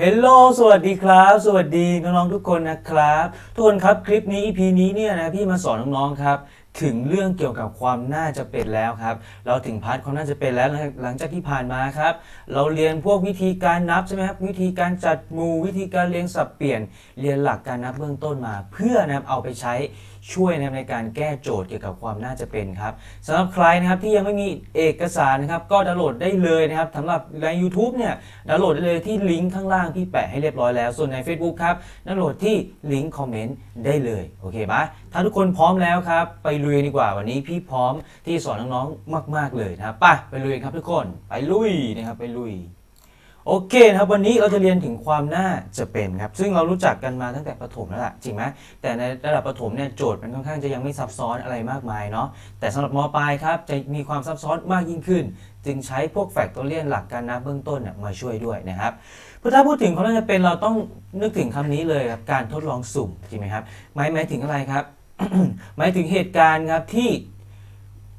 เฮลโลสวัสดีครับ สวัสดีน้องๆทุกคนนะครับ ทุกคนครับคลิปนี้ EP นี้เนี่ยนะพี่มาสอนน้องๆครับ ถึงเรื่องเกี่ยวกับความน่าจะเป็นแล้วครับ เราถึงพาร์ทความน่าจะเป็นแล้วหลังจากที่ผ่านมาครับ เราเรียนพวกวิธีการนับใช่ไหมครับวิธีการจัดหมู่วิธีการเรียงสับเปลี่ยนเรียนหลักการนับเบื้องต้นมา เพื่อนะเอาไปใช้ ช่วยนะครับในการแก้โจทย์เกี่ยวกับความน่าจะเป็นครับสำหรับใครนะครับที่ยังไม่มีเอกสารนะครับก็ดาวน์โหลดได้เลยนะครับสำหรับใน YouTube เนี่ยดาวน์โหลดได้เลยที่ลิงก์ข้างล่างที่แปะให้เรียบร้อยแล้ว ส่วนใน Facebook ครับดาวน์โหลดที่ลิงก์คอมเมนต์ได้เลยโอเคปะถ้าทุกคนพร้อมแล้วครับไปลุยดีกว่าวันนี้พี่พร้อมที่สอนน้องๆมาก ๆเลยนะครับไปไปลุยครับทุกคนไปลุยนะครับไปลุย โอเคนะครับวันนี้เราจะเรียนถึงความน่าจะเป็นครับซึ่งเรารู้จักกันมาตั้งแต่ประถมแล้วล่ะจริงไหมแต่ในระดับประถมเนี่ยโจทย์มันค่อนข้างจะยังไม่ซับซ้อนอะไรมากมายเนาะแต่สำหรับมปลายครับจะมีความซับซ้อนมากยิ่งขึ้น จึงใช้พวกแฟกตอเรียนหลักการนับเบื้องต้นเนี่ยมาช่วยด้วยนะครับเพราะถ้าพูดถึงความน่าจะเป็นเราต้องนึกถึงคำนี้เลยครับการทดลองสุ่มจริงไหมครับหมายหมายถึงอะไรครับ หมายถึงเหตุการณ์ครับที่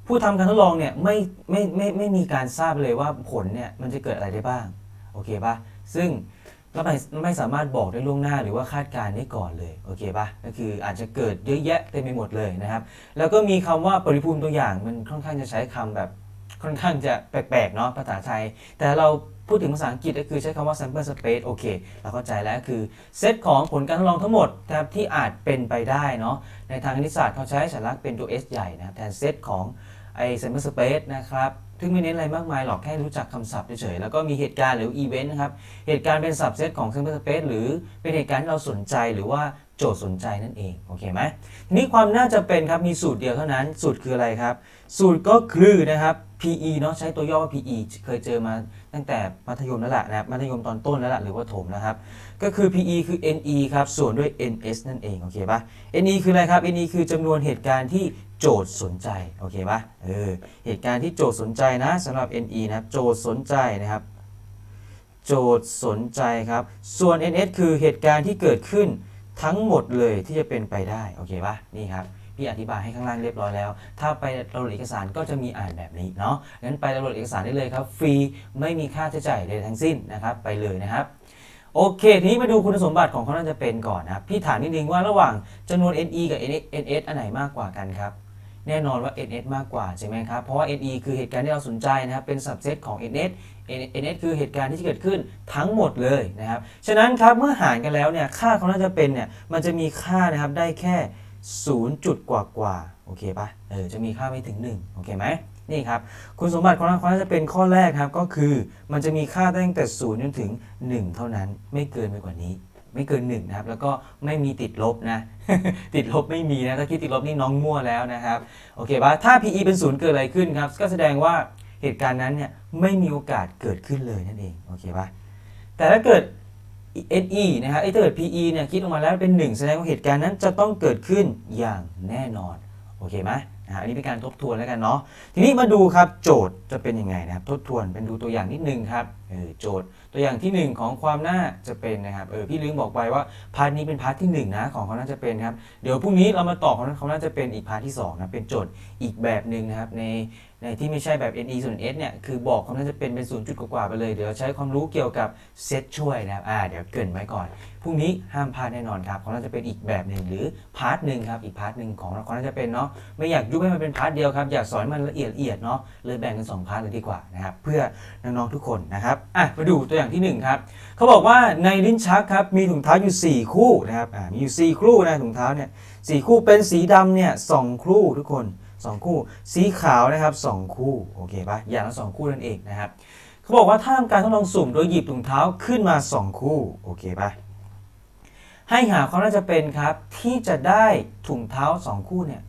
ผู้ทำการทดลองเนี่ยไม่ไม่ไม่ไม่มีการทราบเลยว่าผลเนี่ยมันจะเกิดอะไรได้บ้าง โอเคปะซึ่งก็ไม่ไม่สามารถบอกได้ล่วงหน้าหรือว่าคาดการณ์ได้ก่อนเลยโอเคปะก็คืออาจจะเกิดเยอะแยะเต็มไปหมดเลยนะครับ แล้วก็มีคำว่าปริภูมิตัวอย่างมันค่อนข้างจะใช้คำแบบค่อนข้างจะแปลกๆเนาะภาษาไทย แต่เราพูดถึงภาษาอังกฤษก็คือใช้คำว่า sample space โอเค เราเข้าใจแล้วก็คือเซตของผลการทดลองทั้งหมดนะครับที่อาจเป็นไปได้เนาะในทางคณิตศาสตร์เขาใช้สัญลักษณ์เป็นตัว S ใหญ่นะครับแทนเซตของไอ้ sample space นะครับ ซึ่งไม่เน้นอะไรมากมายหรอกแค่รู้จักคำศัพท์เฉยๆแล้วก็มีเหตุการณ์หรืออีเวนต์นะครับ เหตุการณ์เป็น subset ของ sample space หรือเป็นเหตุการณ์ที่เราสนใจหรือว่าโจทย์สนใจนั่นเอง โอเคไหมทีนี้ความน่าจะเป็นครับ มีสูตรเดียวเท่านั้น สูตรคืออะไรครับ สูตรก็คือนะครับ PE เนาะใช้ตัวย่อว่า PE เคยเจอมาตั้งแต่มัธยมแล้วล่ะนะครับมัธยมตอนต้นแล้วล่ะหรือว่าโถมนะครับ ก็คือ PE คือ NE ครับส่วนด้วย NS นั่นเอง โอเคปะ NE คืออะไรครับ NE คือจำนวนเหตุการณ์ที่ โจทย์สนใจโอเคปะเออเหตุการณ์ที่โจทย์สนใจนะสำหรับ NE นะโจทย์สนใจนะครับ โจทย์สนใจครับ ส่วน NS คือเหตุการณ์ที่เกิดขึ้นทั้งหมดเลยที่จะเป็นไปได้โอเคปะนี่ครับพี่อธิบายให้ข้างล่างเรียบร้อยแล้ว ถ้าไปดาวน์โหลดเอกสารก็จะมีอ่านแบบนี้เนาะ งั้นไปดาวน์โหลดเอกสารได้เลยครับ ฟรี ไม่มีค่าใช้จ่ายใดทั้งสิ้นนะครับ ไปเลยนะครับ โอเค ทีนี้มาดูคุณสมบัติของเขาน่าจะเป็นก่อนนะ พี่ถามนิดนึงว่าระหว่างจำนวน NE กับ NS อันไหนมากกว่ากันครับ แน่นอนว่า NS มากกว่าใช่ไหมครับ เพราะว่า NE คือเหตุการณ์ที่เราสนใจนะครับ เป็น subset ของ NS NS คือเหตุการณ์ที่เกิดขึ้นทั้งหมดเลยนะครับ ฉะนั้นครับเมื่อหารกันแล้วเนี่ยค่าของน่าจะเป็นเนี่ยมันจะมีค่านะครับได้แค่ 0 จุดกว่ากว่าๆโอเคปะเออจะมีค่าไม่ถึง 1 โอเคไหมนี่ครับ คุณสมบัติของความน่าจะเป็นข้อแรกครับก็คือ มันจะมีค่าตั้งแต่0จนถึง 1 เท่านั้นไม่เกินไปกว่านี้ ไม่เกิน1นะครับ แล้วก็ไม่มีติดลบนะ ติดลบไม่มีนะ ถ้าคิดติดลบนี่น้องมั่วแล้วนะครับ โอเคปะถ้า PE เป็นศูนย์เกิดอะไรขึ้นครับ ก็แสดงว่าเหตุการณ์นั้นเนี่ยไม่มีโอกาสเกิดขึ้นเลยนั่นเอง โอเคปะแต่ถ้าเกิด SE นะครับไอ้ถ้าเกิด PE เนี่ยคิดออกมาแล้วเป็น 1 แสดงว่าเหตุการณ์นั้นจะต้องเกิดขึ้นอย่างแน่นอน โอเคไหมอันนี้เป็นการทบทวนแล้วกันเนาะ ทีนี้มาดูครับโจทย์จะเป็นยังไงนะครับ ทบทวนเป็นดูตัวอย่างนิดนึงครับเออโจทย์ ตัวอย่างที่ 1 ของความน่าจะเป็นนะครับเออพี่ลืมบอกไปว่าพาร์ทนี้เป็นพาร์ทที่1นะของความน่าจะเป็นครับเดี๋ยวพรุ่งนี้เรามาต่อของความน่าจะเป็นอีกพาร์ทที่2นะเป็นโจทย์อีกแบบหนึ่งนะครับในที่ไม่ใช่แบบ NE ส่วน S เนี่ย คือบอกความน่าจะเป็นเป็น0จุดกว่าไปเลย เดี๋ยวใช้ความรู้เกี่ยวกับเซตช่วยนะครับ อ่า เดี๋ยวเกินไว้ก่อน พรุ่งนี้ห้ามพลาดแน่นอนครับของเราจะเป็นอีกแบบหนึ่งหรือพาร์ทหนึ่งครับ อีกพาร์ทหนึ่งของของเราจะเป็นเนาะ ไม่อยากยุบให้มันเป็นพาร์ทเดียวครับ อยากสอนมันละเอียดละเอียดเนาะ เลยแบ่งเป็นสองพาร์ทเลยดีกว่านะครับ เพื่อน้องๆทุกคนนะครับ อะ มาดูตัวอย่างที่หนึ่งครับ เขาบอกว่าในลิ้นชักครับ มีถุงเท้าอยู่ 4 คู่นะครับ อ่า มีอยู่4คู่นะถุงเท้าเนี่ยสคู่เป็นสีดำเนี่ยสองคู่ทุกคน สองคู่ สีขาวนะครับสองคู่โอเคปะอย่างละสองคู่นั่นเองนะครับเขาบอกว่าถ้าทำการทดลองสุ่มโดยหยิบถุงเท้าขึ้นมาสองคู่โอเคปะให้หาความน่าจะเป็นครับที่จะได้ถุงเท้า 2 คู่เนี่ย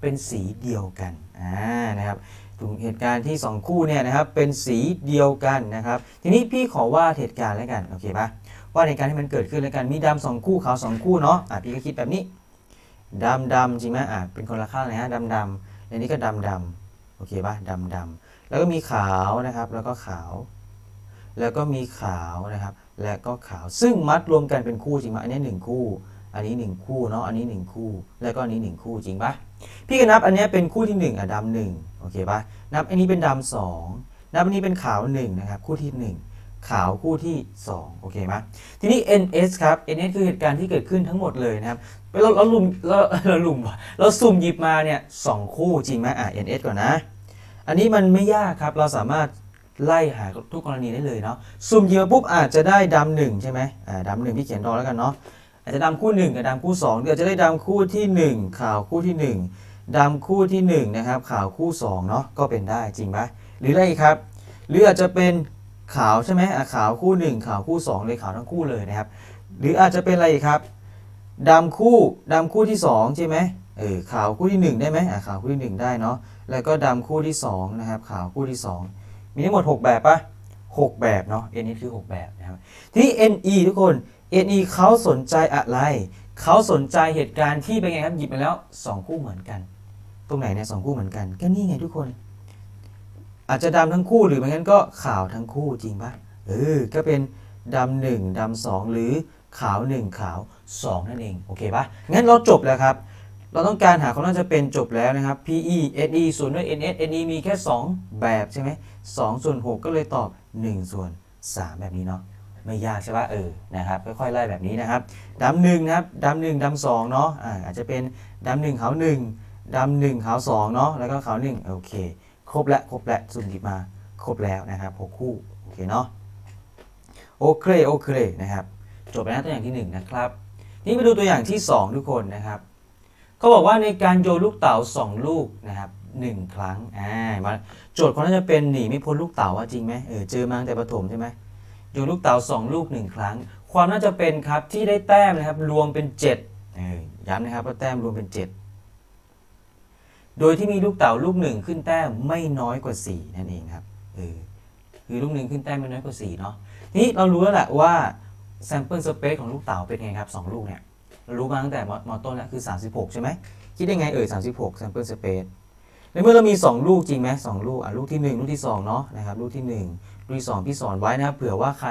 เป็นสีเดียวกันอ่านะครับถุงเหตุการณ์ที่ 2 คู่เนี่ยนะครับเป็นสีเดียวกันนะครับ ทีนี้พี่ขอวาดเหตุการณ์แล้วกันโอเคปะวาดเหตุการณ์ที่มันเกิดขึ้นแล้วกันมีดำสองคู่ขาวสองคู่เนาะอะพี่ก็คิดแบบนี้ดำดำจริงไหมอะเป็นคนละข้างเลยฮะดำดำ ในนี้ก็ดำดำโอเคปะดำดำแล้วก็มีขาวนะครับ แล้วก็ขาว แล้วก็มีขาวนะครับ และก็ขาว ซึ่งมัดรวมกันเป็นคู่จริงไหมอันนี้หนึ่งคู่ อันนี้หนึ่งคู่เนาะ อันนี้หนึ่งคู่ แล้วก็อันนี้หนึ่งคู่จริงปะพี่ก็นับอันนี้เป็นคู่ที่หนึ่งอะดำหนึ่งโอเคปะนับอันนี้เป็นดำสองนับอันนี้เป็นขาวหนึ่งนะครับ คู่ที่หนึ่งขาวคู่ที่ 2 โอเคไหมทีนี้ NS ครับ NS คือเหตุการณ์ที่เกิดขึ้นทั้งหมดเลยนะครับ เราเราลุมเราเราลุมว่ะเราสุ่มหยิบมาเนี่ยสองคู่จริงไหมอะ NS ก่อนนะ อันนี้มันไม่ยากครับ เราสามารถไล่หาทุกกรณีได้เลยเนาะสุ่มหยิบมาปุ๊บอาจจะได้ดำหนึ่งใช่ไหมอ่าดำหนึ่งพี่เขียนรอแล้วกันเนาะอาจจะดำคู่หนึ่งกับดำคู่สองหรืออาจจะได้ดำคู่ที่หนึ่งข่าวคู่ที่หนึ่งดำคู่ที่หนึ่งนะครับข่าวคู่สองเนาะก็เป็นได้จริงไหมหรืออะไรอีกครับ หรืออาจจะเป็นขาวใช่ไหมอะขาวคู่หนึ่งขาวคู่สองเลยขาวทั้งคู่เลยนะครับ หรืออาจจะเป็นอะไรอีกครับ ดำคู่ดำคู่ที่สองใช่ไหมเออขาวคู่ที่หนึ่งได้ไหมอะขาวคู่ที่หนึ่งได้เนาะแล้วก็ดำคู่ที่สองนะครับขาวคู่ที่สองมีทั้งหมด 6 แบบปะ6 แบบเนาะ N นี่คือ 6 แบบนะครับทีนี้ NE ทุกคน NE เขาสนใจอะไร เขาสนใจเหตุการณ์ที่เป็นไงครับหยิบมาแล้ว 2 คู่เหมือนกัน ตรงไหนเนี่ยสองคู่เหมือนกันก็นี่ไงทุกคน อาจจะดำทั้งคู่หรือไม่งั้นก็ขาวทั้งคู่จริงปะเออก็เป็นดำหนึ่งดำสองหรือ ขาวหนึ่งขาวสองนั่นเองโอเคปะงั้นเราจบแล้วครับ เราต้องการหาความน่าจะเป็นจบแล้วนะครับ PE SE ส่วนด้วย NS NE มีแค่ 2 แบบใช่ไหม2ส่วน 6 ก็เลยตอบ 1 ส่วน 3 แบบนี้เนาะไม่ยากใช่ปะเออนะครับค่อยๆไล่แบบนี้นะครับดำหนึ่งนะครับดำหนึ่งดำสองเนาะอ่าอาจจะเป็นดำหนึ่งขาวหนึ่งดำหนึ่งขาวสองเนาะแล้วก็ขาวหนึ่งโอเค ครบแล้วครบแล้วสุ่มหยิบมาครบแล้วนะครับหกคู่โอเคเนาะโอเคโอเคนะครับ จบไปแล้วตัวอย่างที่หนึ่งนะครับ นี่มาดูตัวอย่างที่สองทุกคนนะครับเขาบอกว่าในการโยนลูกเต๋าสองลูกนะครับหนึ่งครั้งอ่ามาโจทย์ของน่าจะเป็นหนีไม่พ้นลูกเต๋าว่าจริงไหมเออเจอมาตั้งแต่ประถมใช่ไหมโยนลูกเต๋าสองลูกหนึ่งครั้ง ความน่าจะเป็นครับที่ได้แต้มนะครับรวมเป็น7เออย้ำนะครับว่าแต้มรวมเป็น 7 โดยที่มีลูกเต๋าลูกหนึ่งขึ้นแต้มไม่น้อยกว่า 4 นั่นเองครับเออคือลูกหนึ่งขึ้นแต้มไม่น้อยกว่า4เนาะนี้เรารู้แล้วแหละว่า sample space ของลูกเต๋าเป็นไงครับ2ลูกเนี่ยเรารู้มาตั้งแต่มมต้นแล้วคือ 36 ใช่ไหมคิดได้ไงเอ่ย 36 sample space ในเมื่อเรามี 2 ลูกจริงไหมสองลูกอะลูกที่ 1 ลูกที่2เนาะนะครับลูกที่ 1 ลูกที่2พี่สอนไว้นะครับเผื่อว่าใคร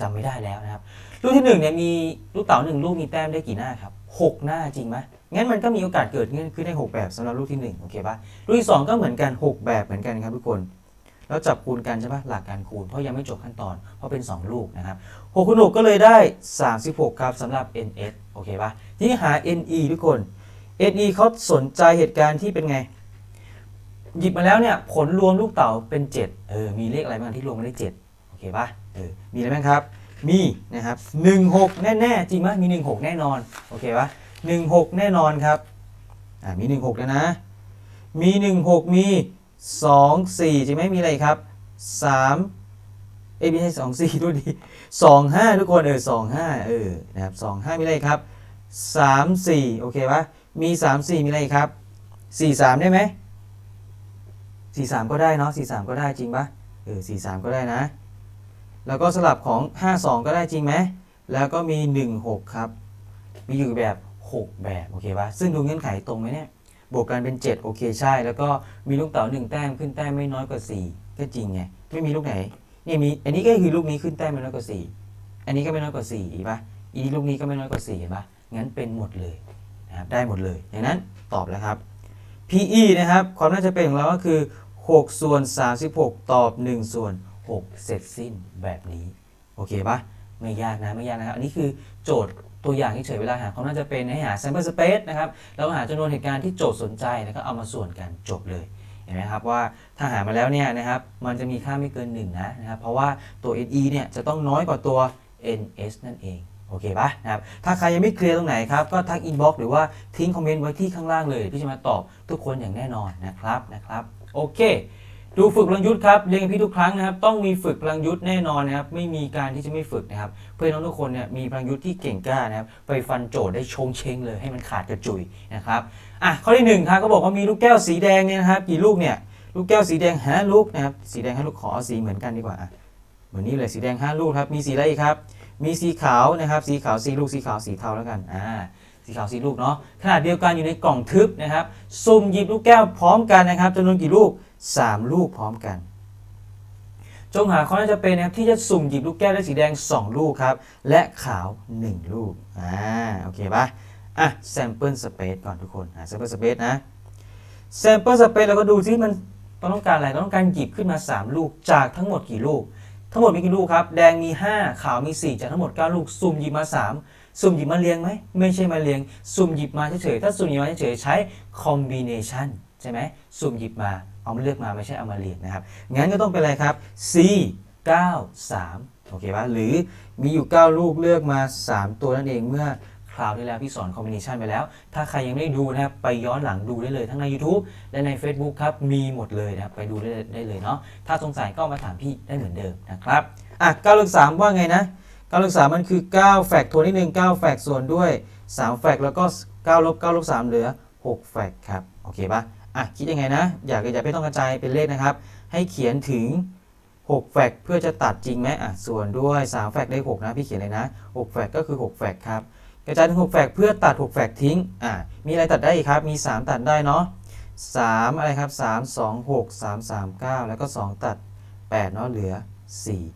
จำไม่ได้แล้วนะครับ ลูกที่1เนี่ยมีลูกเต๋าหนึ่งลูกมีแต้มได้กี่หน้าครับ 6 หน้าจริงไหมงั้นมันก็มีโอกาสเกิดขึ้นได้ 6 แบบสำหรับลูกที่1โอเคป่ะลูกที่ 2 ก็เหมือนกัน 6 แบบเหมือนกันครับทุกคน แล้วจับคูณกันใช่ปะหลักการคูณ เพราะยังไม่จบขั้นตอน เพราะเป็น 2 ลูกนะครับ6คูณ6ก็เลยได้ 36 ครับสำหรับ NS โอเคปะทีนี้หา NE ทุกคน NE เขาสนใจเหตุการณ์ที่เป็นไง หยิบมาแล้วเนี่ยผลรวมลูกเต๋าเป็น 7 เออ มีเลขอะไรบ้างที่รวมมาได้ 7 โอเคปะเออ มีอะไรบ้างครับ มีนะครับ 16 แน่ๆ จริงไหมมี 16 แน่นอน โอเคปะ16 แน่นอนครับ อ่า มี 16 แล้วนะ มี 16 มี 2 4จริงไหมมีอะไรครับ 3 เอ้ยไม่ใช่2 4ด้วยดี2 5 ทุกคนเออ2 5เออนะครับ2 5 มีอะไรครับ 3 4 โอเคปะมี 3 4 มีอะไรครับ 4 3 ได้ไหมสี่สามก็ได้เนาะสี่สามก็ได้จริงปะเออสี่สามก็ได้นะ แล้วก็สลับของห้าสองก็ได้จริงไหมแล้วก็มีหนึ่งหกครับ มีอยู่แบบหกแบบ โอเคปะซึ่งดูเงื่อนไขตรงไหมเนี่ย บวกกันเป็น 7 โอเคใช่ แล้วก็มีลูกเต๋าหนึ่งแต้มขึ้นแต้มไม่น้อยกว่า 4 ก็จริงไง ไม่มีลูกไหนนี่มีอันนี้ก็คือลูกนี้ขึ้นแต้มไม่น้อยกว่า 4 อันนี้ก็ไม่น้อยกว่า4อีกปะอีลูกนี้ก็ไม่น้อยกว่า4เห็นปะงั้นเป็นหมดเลยนะครับได้หมดเลยอย่างนั้นตอบแล้วครับ PE นะครับความน่าจะเป็นของเราก็คือ 6 ส่วน 36 ตอบ 1 ส่วน 6 เสร็จสิ้นแบบนี้ โอเคปะไม่ยากนะ ไม่ยากนะครับ อันนี้คือโจทย์ ตัวอย่างที่เฉยเวลาหาความน่าจะเป็นให้หา sample space นะครับแล้วหาจำนวนเหตุการณ์ที่โจทย์สนใจแล้วก็เอามาส่วนกันจบเลยเห็นไหมครับว่าถ้าหามาแล้วเนี่ยนะครับมันจะมีค่าไม่เกิน1นะนะครับเพราะว่าตัว NE เนี่ยจะต้องน้อยกว่าตัว NS นั่นเองโอเคปะนะครับถ้าใครยังไม่เคลียร์ตรงไหนครับ ก็ทักอินบ็อกซ์หรือว่าทิ้งคอมเมนต์ไว้ที่ข้างล่างเลย พี่จะมาตอบทุกคนอย่างแน่นอนนะครับนะครับโอเค ดูฝึกพลังยุทธ์ครับเรียนกับพี่ทุกครั้งนะครับ ต้องมีฝึกพลังยุทธ์แน่นอนนะครับ ไม่มีการที่จะไม่ฝึกนะครับ เพื่อน้องทุกคนเนี่ยมีพลังยุทธ์ที่เก่งกล้านะครับ ไปฟันโจทย์ได้ชงเชงเลยให้มันขาดกระจุยนะครับอะข้อที่หนึ่งครับก็บอกว่ามีลูกแก้วสีแดงเนี่ยนะครับกี่ลูกเนี่ยลูกแก้วสีแดงห้าลูกนะครับสีแดงห้าลูกขอสีเหมือนกันดีกว่าเหมือนนี้เลยสีแดงห้าลูกครับมีสีอะไรครับ มีสีขาวนะครับ สีขาวสีลูกสีขาวสีเทาแล้วกันอ่า สีขาวสีลูกเนาะขนาดเดียวกันอยู่ในกล่องทึบนะครับสุ่มหยิบลูกแก้วพร้อมกันนะครับจำนวนกี่ลูก 3 ลูกพร้อมกัน จงหาข้อน่าจะเป็นนะครับที่จะสุ่มหยิบลูกแก้วได้สีแดง 2 ลูกครับ และขาว 1 ลูกอ่าโอเคปะอะ sample space ก่อนทุกคนอะ sample space นะ sample space เราก็ดูซิมันต้องการอะไรต้องการหยิบขึ้นมา 3 ลูกจากทั้งหมดกี่ลูกทั้งหมดมีกี่ลูกครับ แดงมี 5 ขาวมี 4 จากทั้งหมด 9 ลูกสุ่มหยิบมา 3 สุ่มหยิบมาเรียงไหมไม่ใช่มาเรียง สุ่มหยิบมาเฉยๆถ้าสุ่มหยิบมาเฉยๆใช้ combination ใช่ไหมสุ่มหยิบมาเอามาเลือกมาไม่ใช่เอามาเรียงนะครับงั้นก็ต้องเป็นอะไรครับ C 9 3โอเคป่ะหรือมีอยู่ 9 ลูกเลือกมา 3 ตัวนั่นเองเมื่อคราวที่แล้วพี่สอน combination ไปแล้ว ถ้าใครยังไม่ได้ดูนะครับไปย้อนหลังดูได้เลยทั้งใน YouTube และใน Facebook ครับ มีหมดเลยนะครับ ไปดูได้เลยเนาะถ้าสงสัยก็มาถามพี่ได้เหมือนเดิมนะครับ อะ9เลข3ว่าไงนะ 9เลข3มันคือ 9 แฟกตัวนิดนึง9แฟกส่วนด้วย 3 แฟกแล้วก็9ลบ9ลบ3เหลือ 6 แฟกครับ โอเคปะอะ คิดยังไงนะ อยากอย่าไม่ต้องกระจายเป็นเลขนะครับ ให้เขียนถึง 6 แฟกเพื่อจะตัดจริงไหมอะ ส่วนด้วย 3 แฟกได้ 6 นะ พี่เขียนเลยนะ 6 แฟกก็คือ 6 แฟกครับ กระจายถึง 6 แฟกเพื่อตัด 6 แฟกทิ้ง อะ มีอะไรตัดได้อีกครับ มี 3 ตัดได้เนาะ3อะไรครับ 3 2 6 3 3 9 แล้วก็ 2 ตัด8เนาะเหลือ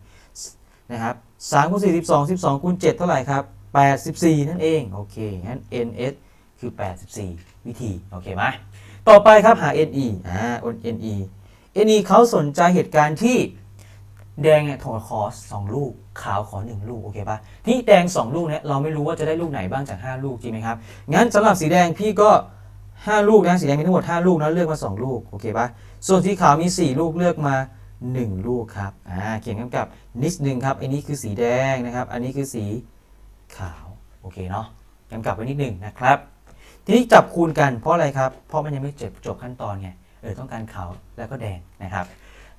4 นะครับ 3คูณ4 12 12คูณ7เท่าไหร่ครับ 84 นั่นเอง โอเคงั้น ns คือ 84 วิธี โอเคไหมต่อไปครับหา ne อ่า ne ne เขาสนใจเหตุการณ์ที่แดงเนี่ยถอดขอ2ลูก ขาวขอ1ลูก โอเคปะที่แดง2ลูกเนี่ยเราไม่รู้ว่าจะได้ลูกไหนบ้างจาก 5 ลูกจริงไหมครับ งั้นสำหรับสีแดงพี่ก็ 5 ลูกนะ สีแดงมีทั้งหมด 5 ลูกนะเลือกมา 2 ลูก โอเคปะส่วนสีขาวมี 4 ลูกเลือกมา 1 ลูกครับอ่าเขียนกำกับนิดนึงครับอันนี้คือสีแดงนะครับ อันนี้คือสีขาวโอเคเนาะกำกับไว้นิดหนึ่งนะครับ ทีนี้จับคูณกันเพราะอะไรครับ เพราะมันยังไม่จบจบขั้นตอนไงเออต้องการขาวแล้วก็แดงนะครับ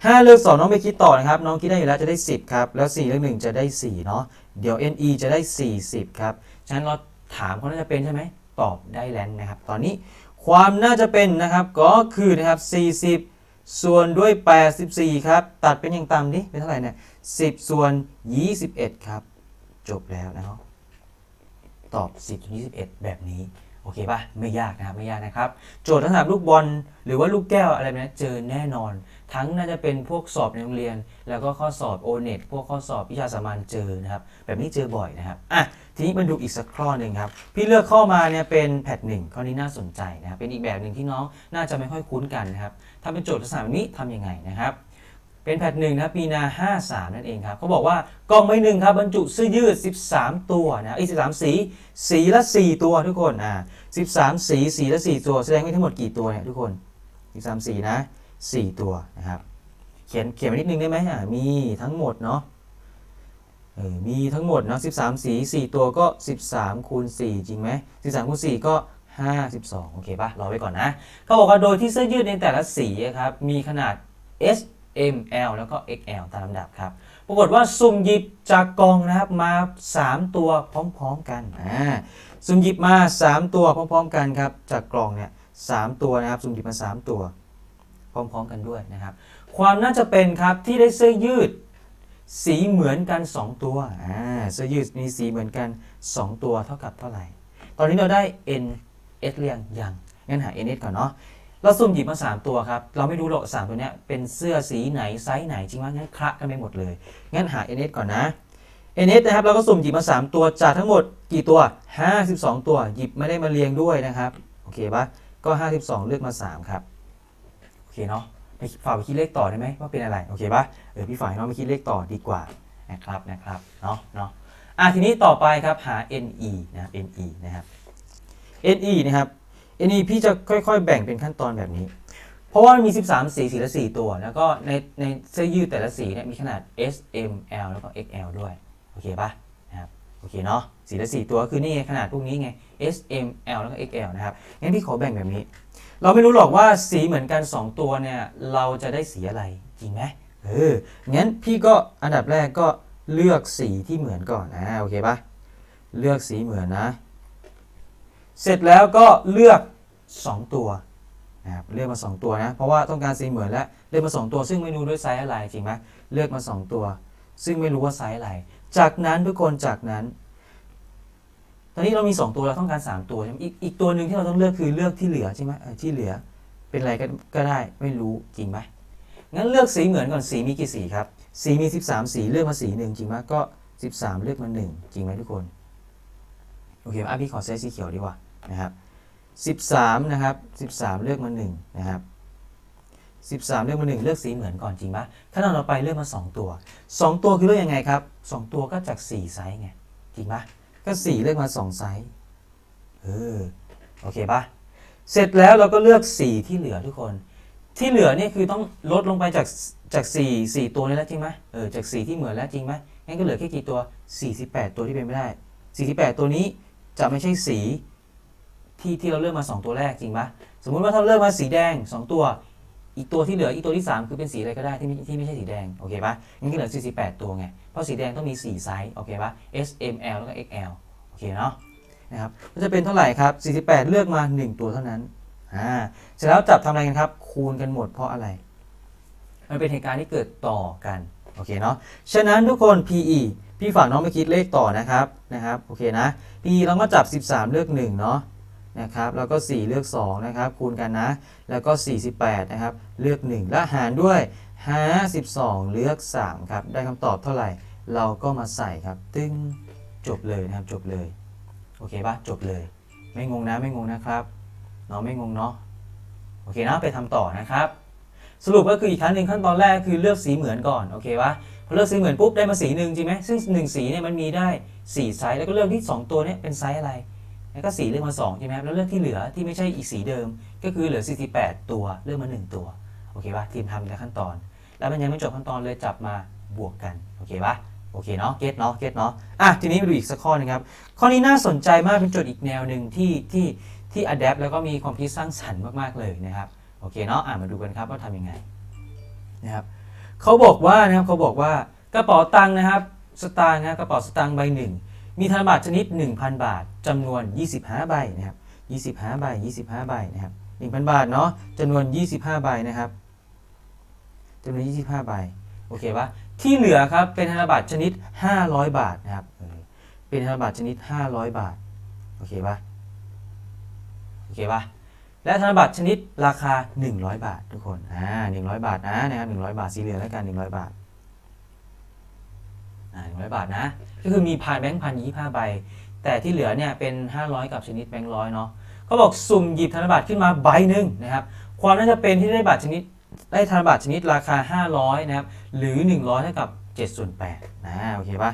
ห้าเลือกสองน้องไม่คิดต่อนะครับ น้องคิดได้อยู่แล้วจะได้ 10ครับแล้ว4เลือก1จะได้4เนาะเดี๋ยว NE จะได้ 40ครับฉะนั้นเราถามเขาน่าจะเป็นใช่ไหมตอบได้แล้วนะครับ ตอนนี้ความน่าจะเป็นนะครับก็คือนะครับ40 ส่วนด้วย 84 ครับ ตัดเป็นอย่างต่ำดิเป็นเท่าไหร่เนี่ย10 ส่วน 21 ครับ จบแล้วนะครับตอบ 10ส่วน21 แบบนี้ โอเคป่ะ ไม่ยากนะครับ ไม่ยากนะครับ โจทย์ลักษณะลูกบอล หรือว่าลูกแก้วอะไรแบบนี้เจอแน่นอน ทั้งน่าจะเป็นพวกสอบในโรงเรียน แล้วก็ข้อสอบโอเน็ตพวกข้อสอบวิชาสามัญเจอนะครับ แบบนี้เจอบ่อยนะครับ อะ ทีนี้มาดูอีกสักข้อหนึ่งครับ พี่เลือกข้อมาเนี่ยเป็นแพทหนึ่งข้อนี้น่าสนใจนะครับ เป็นอีกแบบหนึ่งที่น้องน่าจะไม่ค่อยคุ้นกันนะครับ ถ้าเป็นโจทย์ลักษณะแบบนี้ทำยังไงนะครับ เป็นแพทหนึ่งนะครับมีนา 53 นั่นเองครับเขาบอกว่ากล่องใบหนึ่งครับบรรจุเสื้อยืด 13 ตัวนะไอ้ย13 สี สีละ 4 ตัวทุกคนอ่า13 สี สีละ 4 ตัว แสดงไว้ทั้งหมดกี่ตัวเนี่ยทุกคน 13 สีนะ 4 ตัวนะครับ เขียนเขียนนิดนึงได้ไหมอ่ามีทั้งหมดเนาะเออมีทั้งหมดเนาะ13 สี 4 ตัวก็ 13คูณ4จริงไหม13คูณ4ก็ 52 โอเคปะรอไว้ก่อนนะเขาบอกว่าโดยที่เสื้อยืดในแต่ละสีครับ มีขนาด S M L แล้วก็ XL ตามลำดับครับ ปรากฏว่าสุ่มหยิบจากกล่องนะครับมา 3 ตัวพร้อมๆกันอ่าสุ่มหยิบมา 3 ตัวพร้อมๆกันครับ จากกล่องเนี่ยสามตัวนะครับสุ่มหยิบมา 3 ตัว พร้อมๆกันด้วยนะครับ ความน่าจะเป็นครับที่ได้เสื้อยืดสีเหมือนกัน 2 ตัวอ่าเสื้อยืดมีสีเหมือนกัน 2 ตัวเท่ากับเท่าไหร่ ตอนนี้เราได้ N S เรียงยังงั้นหา N S ก่อนเนาะเราสุ่มหยิบมา 3 ตัวครับ เราไม่รู้หรอก3ตัวเนี้ยเป็นเสื้อสีไหนไซส์ไหนจริงว่างั้นคละกันไปหมดเลย งั้นหา NS ก่อนนะ NS นะครับเราก็สุ่มหยิบมา 3 ตัวจากทั้งหมดกี่ตัว 52 ตัวหยิบไม่ได้มาเรียงด้วยนะครับโอเคปะก็ 52 เลือกมา 3 ครับโอเคเนาะไปฝ่ากไปคิดเลขต่อได้ไหมว่าเป็นอะไรโอเคปะเออพี่ฝ่ายน้องไปคิดเลขต่อดีกว่านะครับนะครับเนาะเนาะอะทีนี้ต่อไปครับหา NE นะครับ NE นะครับ NE นะครับ NE พี่จะค่อยๆ แบ่งเป็นขั้นตอนแบบนี้ เพราะว่ามันมี 13 สีสีละ 4 ตัว แล้วก็ในในเสื้อยืดแต่ละสีเนี่ยมีขนาด S M L แล้วก็ XL ด้วย โอเคปะนะครับ โอเคเนาะ สีละ 4 ตัวคือนี่ไงขนาดพวกนี้ไง S M L แล้วก็ XL นะครับ งั้นพี่ขอแบ่งแบบนี้ เราไม่รู้หรอกว่าสีเหมือนกัน 2 ตัวเนี่ยเราจะได้สีอะไรจริงไหมเออ งั้นพี่ก็อันดับแรกก็เลือกสีที่เหมือนก่อนนะ โอเคปะเลือกสีเหมือนนะ เสร็จแล้วก็เลือก 2 ตัวนะครับเลือกมา 2 ตัวนะ เพราะว่าต้องการสีเหมือนแล้วเลือกมา 2 ตัว ซึ่งไม่รู้ด้วยไซส์อะไรจริงไหมเลือกมา 2 ตัว ซึ่งไม่รู้ว่าไซส์อะไร จากนั้นทุกคนจากนั้น ตอนนี้เรามี 2 ตัวเราต้องการ 3 ตัวใช่ไหมอีกอีกตัวหนึ่งที่เราต้องเลือกคือเลือกที่เหลือใช่ไหมที่เหลือเป็นอะไรก็ก็ได้ไม่รู้จริงไหมงั้นเลือกสีเหมือนก่อนสีมีกี่สีครับสีมี 13 สีเลือกมาสีหนึ่งจริงไหมก็ 13 เลือกมา 1 จริงไหมทุกคน โอเคอะพี่ขอเซตสีเขียวดีกว่า นะครับ13นะครับ13 เลือกมา1นะครับ13 เลือกมา1เลือกสีเหมือนก่อนจริงปะขั้นตอนต่อไปเลือกมา 2 ตัว 2 ตัวคือเลือกยังไงครับ 2 ตัวก็จาก 4 ไซส์ไงจริงปะก็ 4 เลือกมา 2 ไซส์เออโอเคปะเสร็จแล้วเราก็เลือกสีที่เหลือทุกคน ที่เหลือเนี่ยคือต้องลดลงไปจากจาก 4 4 ตัวนี้แล้วจริงไหมเออจากสีที่เหมือนแล้วจริงไหมงั้นก็เหลือแค่กี่ตัว 48 ตัวที่เป็นไม่ได้ 48 ตัวนี้จะไม่ใช่สี ที่ที่เราเลือกมา 2 ตัวแรกจริงปะสมมุติว่าถ้าเราเลือกมาสีแดง 2 ตัว อีกตัวที่เหลืออีกตัวที่ 3 คือเป็นสีอะไรก็ได้ที่ไม่ที่ไม่ใช่สีแดงโอเคปะงั้นก็เหลือ 48 ตัวไงเพราะสีแดงต้องมี 4 ไซส์โอเคปะ S M L แล้วก็ XL โอเคเนาะนะครับก็จะเป็นเท่าไหร่ครับ 48 เลือกมา 1 ตัวเท่านั้นอ่าเสร็จแล้วจับทำอะไรกันครับ คูณกันหมดเพราะอะไร มันเป็นเหตุการณ์ที่เกิดต่อกันโอเคเนาะฉะนั้นทุกคน PE พี่ฝากน้องไปคิดเลขต่อนะครับนะครับโอเคนะ PE เราก็จับ 13 เลือก1เนาะ นะครับแล้วก็ 4 เลือก2นะครับคูณกันนะ แล้วก็ 48นะครับเลือก 1 และหารด้วย 52 เลือก 3 ครับ ได้คำตอบเท่าไหร่ เราก็มาใส่ครับ ตึ้งจบเลยนะครับจบเลย โอเคปะจบเลย ไม่งงนะไม่งงนะครับเน้องไม่งงเนาะโอเคนะไปทำต่อนะครับ สรุปก็คืออีกครั้งหนึ่งขั้นตอนแรกคือเลือกสีเหมือนก่อนโอเคปะพอเลือกสีเหมือนปุ๊บได้มาสีหนึ่งจริงไหมซึ่งหนึ่งสีเนี่ยมันมีได้สี่ไซส์แล้วก็เลือกที่สองตัวเนี่ยเป็นไซส์อะไร แล้วก็สีเลือกมา2ใช่ไหมครับแล้วเลือกที่เหลือที่ไม่ใช่อีกสีเดิม ก็คือเหลือ 48 ตัวเลือกมา 1 ตัวโอเคปะทีมทำในขั้นตอน แล้วมันยังไม่จบขั้นตอนเลยจับมาบวกกันโอเคปะโอเคเนาะเก็ตเนาะเก็ตเนาะอะทีนี้มาดูอีกสักข้อหนึงครับข้อนี้น่าสนใจมากเป็นโจทย์อีกแนวหนึ่งที่ที่ที่อัดแอปแล้วก็มีความคิดสร้างสรรค์มากๆเลยนะครับโอเคเนาะอะมาดูกันครับว่าทำยังไงนะครับเขาบอกว่านะครับเขาบอกว่ากระเป๋าตังค์นะครับสตางค์นะกระเป๋าสตางค์ใบหนึ่ง มีธนบัตรชนิด 1,000 บาทจำนวน 25 ใบนะครับ25 ใบ 25 ใบนะครับ 1,000 บาทเนาะจำนวน 25 ใบนะครับจำนวน 25 ใบ โอเคปะที่เหลือครับ เป็นธนบัตรชนิด 500 บาทนะครับเออเป็นธนบัตรชนิด 500 บาท โอเคปะโอเคปะและธนบัตรชนิดราคา 100 บาททุกคน อ่า100 บาทนะนะครับ100 บาท สีเหลืองแล้วกัน 100 บาท อ่าหนึ่งร้อยบาทนะ ก็คือมีพันแบงค์พันยี่ห้าใบ แต่ที่เหลือเนี่ยเป็น 500 กับชนิดแบงค์ร้อยเนาะเขาบอกสุ่มหยิบธนบัตรขึ้นมาใบหนึ่งนะครับ ความน่าจะเป็นที่ได้บัตรชนิดได้ธนบัตรชนิดราคา 500 นะครับ หรือ 100เท่ากับ7ส่วน8นะโอเคปะ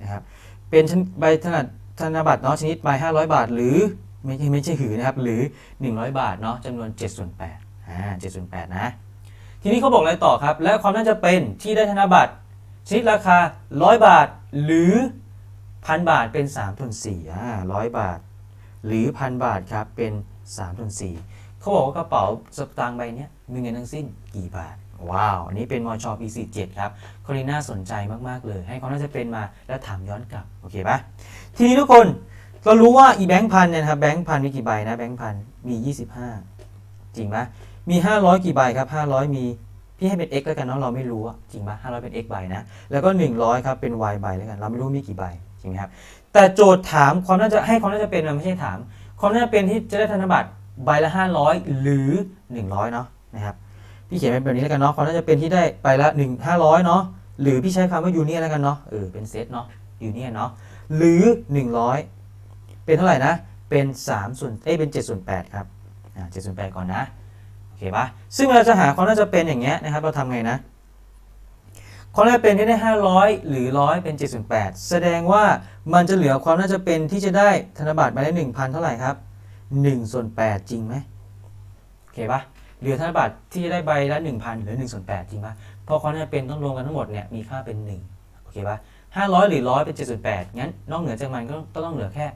นะครับเป็นชนใบธนธนบัตรเนาะชนิดใบ500 บาท หรือไม่ใช่ไม่ใช่หือนะครับ หรือ 100 บาทเนาะจำนวน7ส่วน8อ่า7ส่วน8นะ ทีนี้เขาบอกอะไรต่อครับ และความน่าจะเป็นที่ได้ธนบัตร ชนิดราคา 100 บาทหรือพันบาทเป็น3ส่วน4อ่า100 บาท หรือพันบาทครับเป็น3ส่วน4เขาบอกว่ากระเป๋าสตางค์ใบนี้มีเงินทั้งสิ้นกี่บาท ว้าว อันนี้เป็นมชปี47ครับคนนี้น่าสนใจมาก ๆ เลย ให้ควาน่าจะเป็นมาแล้วถามย้อนกลับ โอเคปะทีนี้ทุกคนเรารู้ว่าอีแบงค์พันเนี่ยนะครับแบงค์พันมีกี่ใบนะแบงค์พันมี 25 จริงปะมี 500 กี่ใบครับ 500 มี พี่ให้เป็น x แล้วกันเนาะเราไม่รู้อะจริงปะ500เป็น x ใบนะ แล้วก็ 100ครับเป็น y ใบแล้วกัน เราไม่รู้มีกี่ใบจริงไหมครับ แต่โจทย์ถามความน่าจะให้ความน่าจะเป็นมันไม่ใช่ถาม ความน่าจะเป็นที่จะได้ธนบัตรใบละ 500 หรือ 100เนาะนะครับพี่เขียนเป็นแบบนี้แล้วกันเนาะความน่าจะเป็นที่ได้ใบละ1 500เนาะหรือพี่ใช้คำว่ายูเนียแล้วกันเนาะเออเป็นเซตเนาะยูเนียเนาะหรือ 100 เป็นเท่าไหร่นะเป็น3ส่วนเอ้เป็น7ส่วน8ครับอ่า7ส่วน8ก่อนนะ เคปะซึ่งเวลาจะหาความน่าจะเป็นอย่างเงี้ยนะครับ เราทำไงนะความน่าจะเป็นที่ได้ 500 หรือ 100 เป็น 7.8 แสดงว่ามันจะเหลือความน่าจะเป็นที่จะได้ธนบัตรใบละ1,000 เท่าไหร่ครับ1ส่วน8จริงไหมโอเคปะเหลือธนบัตรที่จะได้ใบละ 1,000หลือ1ส่วน8จริงปะเพราะความน่าจะเป็นต้องรวมกันทั้งหมดเนี่ยมีค่าเป็น 1 โอเคปะ500 หรือ 100 เป็น 7.8 งั้นนอกเหนือจากมันก็ต้องเหลือแค่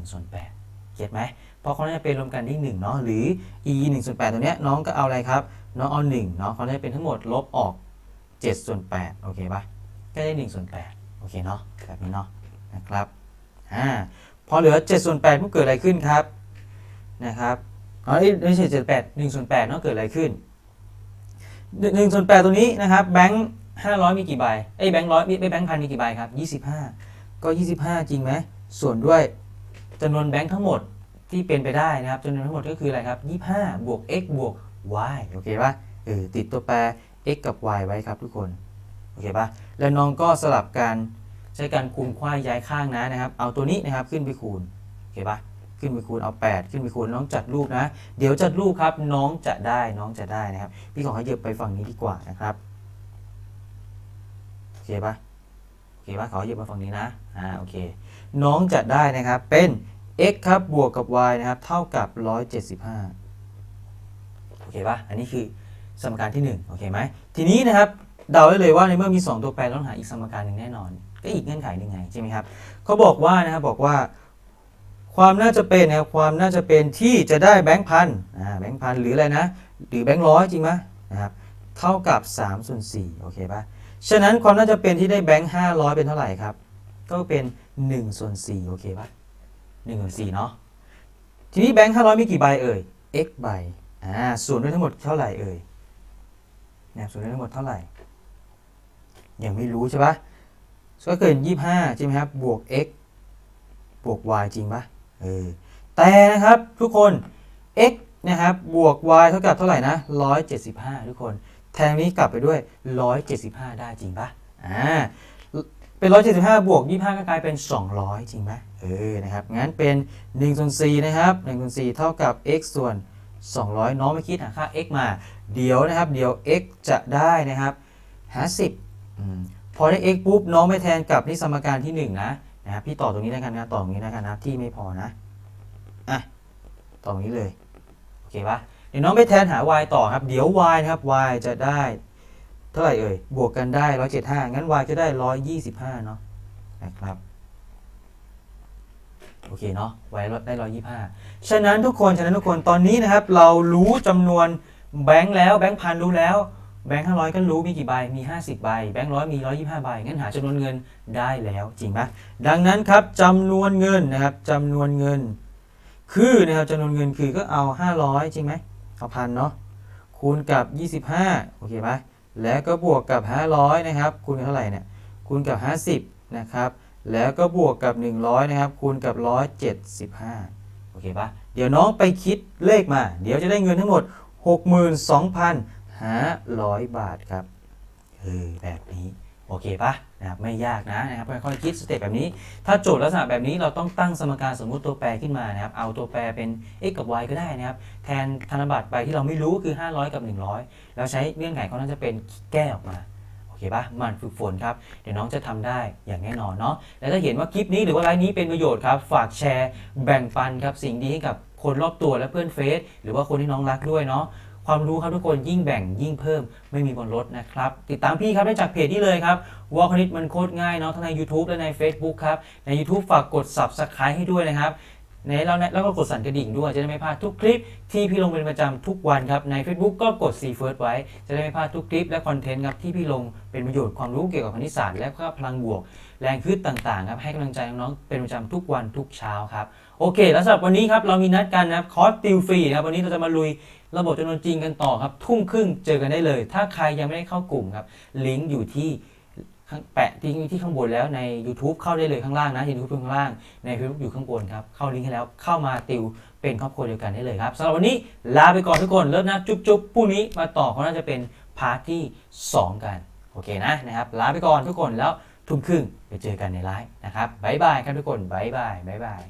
1ส่วน8เก็ตไหม เพราะเขาจะเป็นรวมกันที่1เนาะหรือ e 1ส่วน8ตัวเนี้ยน้องก็เอาอะไรครับ น้องเอา1เนาะเขาจะเป็นทั้งหมดลบออก7ส่วน8โอเคปะก็ได้1ส่วน8โอเคเนาะแบบนี้เนาะนะครับอ่าพอเหลือ7ส่วน8มันเกิดอะไรขึ้นครับนะครับอ๋อเอ้ยไม่ใช่7 8 1ส่วน8เนาะเกิดอะไรขึ้น1ส่วน8ตัวนี้นะครับแบงค์500 มีกี่ใบเอ้แบงค์ร้อยไม่แบงค์พันมีกี่ใบครับ25 ก็ 25 จริงไหมส่วนด้วยจำนวนแบงค์ทั้งหมด ที่เป็นไปได้นะครับจำนวนทั้งหมดก็คืออะไรครับ 25 บวก x บวก y โอเคปะเออติดตัวแปร x กับ y ไว้ครับทุกคนโอเคปะแล้วน้องก็สลับการใช้การคูณควายย้ายข้างนะนะครับ เอาตัวนี้นะครับขึ้นไปคูณโอเคปะขึ้นไปคูณเอา 8 ขึ้นไปคูณน้องจัดรูปนะ เดี๋ยวจัดรูปครับน้องจะได้น้องจะได้นะครับ พี่ขอให้เยียบไปฝั่งนี้ดีกว่านะครับโอเคปะโอเคปะขอเหยียบมาฝั่งนี้นะอ่าโอเค น้องจะได้นะครับเป็น x ครับบวกกับ y นะครับ เท่ากับ 175 โอเคปะอันนี้คือสมการที่ 1 โอเคไหม ทีนี้นะครับ เดาได้เลยว่าในเมื่อมี 2 ตัวแปรต้องหาอีกสมการหนึ่งแน่นอน ก็อีกเงื่อนไขหนึ่งไงใช่ไหมครับเขาบอกว่านะครับบอกว่า ความน่าจะเป็นนะครับความน่าจะเป็นที่จะได้แบงค์พันอ่าแบงค์พันหรืออะไรนะ หรือแบงค์ร้อยจริงไหมนะครับเท่ากับ3ส่วน4โอเคปะฉะนั้นความน่าจะเป็นที่ได้แบงค์500 เป็นเท่าไหร่ครับ ก็เป็น1ส่วน4โอเคปะ 1ส่วน4เนาะทีนี้แบงค์500มีกี่ใบเอ่ย x ใบอ่าส่วนด้วยทั้งหมดเท่าไหร่เอ่ยนะครับส่วนด้วยทั้งหมดเท่าไหร่ยังไม่รู้ใช่ปะก็เกิน25ใช่ไหมครับบวก x บวก y จริงปะเออแต่นะครับทุกคน x นะครับบวก y เท่ากับเท่าไหร่นะ175 ทุกคน แทนนี้กลับไปด้วย 175 ได้จริงปะอ่าเป็น 175 บวก 25 ก็กลายเป็น 200 จริงไหม เออนะครับงั้นเป็น1ส่วน4นะครับ1ส่วน4เท่ากับ x ส่วน 200 น้องไม่คิดหาค่า x มา เดี๋ยวนะครับ เดี๋ยว x จะได้นะครับหา10อืมพอได้ x ปุ๊บน้องไปแทนกับที่สมการที่ 1 นะนะครับพี่ต่อตรงนี้แล้วกันนะต่อตรงนี้แล้วกันนะที่ไม่พอนะอะต่อตรงนี้เลยโอเคปะเดี๋ยวน้องไปแทนหา y ต่อครับ เดี๋ยว y นะครับ y จะได้เท่าไหร่เอ่ยบวกกันได้ 175 งั้น y จะได้ 125 เนาะนะครับ โอเคเนาะ y ได้125ฉะนั้นทุกคนฉะนั้นทุกคนตอนนี้นะครับ เรารู้จำนวนแบงค์แล้วแบงค์พันรู้แล้วแบงค์500ก็รู้มีกี่ใบ มี 50 ใบ แบงค์ร้อยมี 125 ใบ งั้นหาจำนวนเงินได้แล้วจริงปะดังนั้นครับจำนวนเงินนะครับจำนวนเงิน คือนะครับจำนวนเงินคือก็เอา 500 จริงไหมเอาพันเนาะคูณกับ 25 โอเคปะแล้วก็บวกกับ 500 นะครับ คูณกับเท่าไหร่เนี่ย คูณกับ 50 นะครับ แล้วก็บวกกับ 100 นะครับ คูณกับ 175 โอเคปะเดี๋ยวน้องไปคิดเลขมา เดี๋ยวจะได้เงินทั้งหมด 62,500 บาทครับเออแบบนี้ โอเคปะนะครับไม่ยากนะนะครับค่อยๆคิดสเต็ปแบบนี้ ถ้าโจทย์ลักษณะแบบนี้เราต้องตั้งสมการสมมุติตัวแปรขึ้นมานะครับ เอาตัวแปรเป็น x กับ y ก็ได้นะครับ แทนธนบัตรไปที่เราไม่รู้คือ 500 กับ 100 แล้วใช้เงื่อนไขเขาน่าจะเป็นแก้ออกมา อเคปะหมันฝึกฝนครับ เดี๋ยวน้องจะทำได้อย่างแน่นอนเนาะและถ้าเห็นว่าคลิปนี้หรือว่าไลฟ์นี้เป็นประโยชน์ครับ ฝากแชร์แบ่งปันครับสิ่งดีให้กับคนรอบตัวและเพื่อนเฟซหรือว่าคนที่น้องรักด้วยเนาะความรู้ครับทุกคนยิ่งแบ่งยิ่งเพิ่มไม่มีบนลดนะครับ ติดตามพี่ครับได้จากเพจนี้เลยครับวอลคณิตมันโคตรง่ายเนาะทั้งใน YouTube และใน Facebook ครับ ใน YouTube ฝากกด Subscribe ให้ด้วยนะครับ ในแล้วนะแล้วก็กดสั่นกระดิ่งด้วยจะได้ไม่พลาดทุกคลิป ที่พี่ลงเป็นประจำทุกวันครับใน Facebook ก็กด See First ไว้ จะได้ไม่พลาดทุกคลิปและคอนเทนต์ครับที่พี่ลงเป็นประโยชน์ความรู้เกี่ยวกับคณิตศาสตร์และก็พลังบวก แรงขึ้นต่างๆครับให้กำลังใจน้องๆเป็นประจำทุกวันทุกเช้าครับโอเค แล้วสำหรับวันนี้ครับเรามีนัดกันนะครับคอร์สติวฟรีนะครับวันนี้เราจะมาลุยระบบจำนวนจริงกันต่อครับทุ่มครึ่งเจอกันได้เลย ถ้าใครยังไม่ได้เข้ากลุ่มครับลิงก์อยู่ที่ แปะที่ที่ข้างบนแล้วใน YouTube เข้าได้เลยข้างล่างนะยูทูบข้างล่างใน Facebook อยู่ข้างบนครับ เข้าลิงก์ให้แล้วเข้ามาติวเป็นครอบครัวเดียวกันได้เลยครับสำหรับวันนี้ลาไปก่อนทุกคนเริ่มนะจุ๊บจุ๊บพรุ่งนี้มาต่อเขาน่าจะเป็นพาร์ทที่สองกันโอเคนะนะครับลาไปก่อนทุกคนแล้วทุ่มครึ่งไปเจอกันในไลฟ์นะครับบ๊ายบายครับทุกคนบ๊ายบายบ๊ายบาย